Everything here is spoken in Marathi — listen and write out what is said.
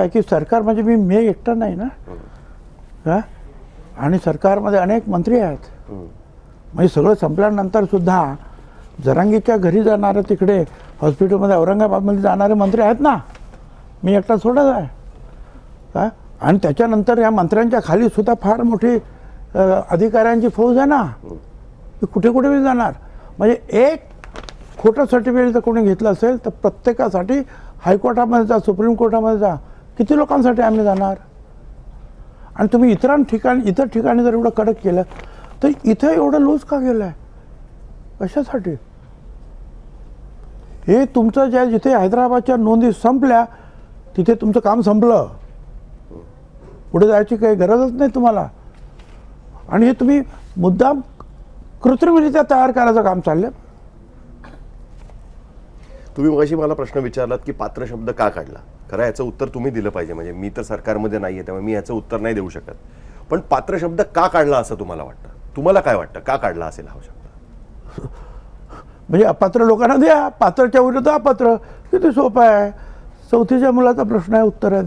की सरकार म्हणजे मी मी एकटा नाही ना. का आणि सरकारमध्ये अनेक मंत्री आहेत. म्हणजे सगळं संपल्यानंतर सुद्धा जरांगीच्या घरी जाणारे तिकडे हॉस्पिटलमध्ये औरंगाबादमध्ये जाणारे मंत्री आहेत ना. मी एकटा सोडत आहे. का आणि त्याच्यानंतर या मंत्र्यांच्या खाली सुद्धा फार मोठी अधिकाऱ्यांची फौज आहे ना. ती कुठे कुठे बी जाणार. म्हणजे एक खोटं सर्टिफिकेट जर कोणी घेतलं असेल तर प्रत्येकासाठी हायकोर्टामध्ये जा सुप्रीम कोर्टामध्ये जा. किती लोकांसाठी आम्ही जाणार? आणि तुम्ही इतरां ठिकाणी इतर ठिकाणी जर एवढं कडक केलं तर इथं एवढं लूज का गेलं आहे कशासाठी? हे तुमचं ज्या जिथे हैदराबादच्या नोंदी संपल्या तिथे तुमचं काम संपलं. पुढे जायची काही गरजच नाही तुम्हाला. आणि हे तुम्ही मुद्दाम कृत्रिमरित्या तयार करायचं काम चाललं तुम्ही मगाशी मला प्रश्न विचारलात की पात्र शब्द का काढला? खरं याचं उत्तर तुम्ही दिलं पाहिजे. म्हणजे मी तर सरकारमध्ये नाही आहे त्यामुळे मी याचं उत्तर नाही देऊ शकत. पण पात्र शब्द का काढला असं तुम्हाला वाटतं? तुम्हाला काय वाटतं? का काढला असेल हा शब्द? म्हणजे अपात्र लोकांना द्या. पात्रच्या विरुद्ध अपात्र. किती सोपं आहे. चौथीच्या मुलाचा प्रश्न आहे उत्तर आहे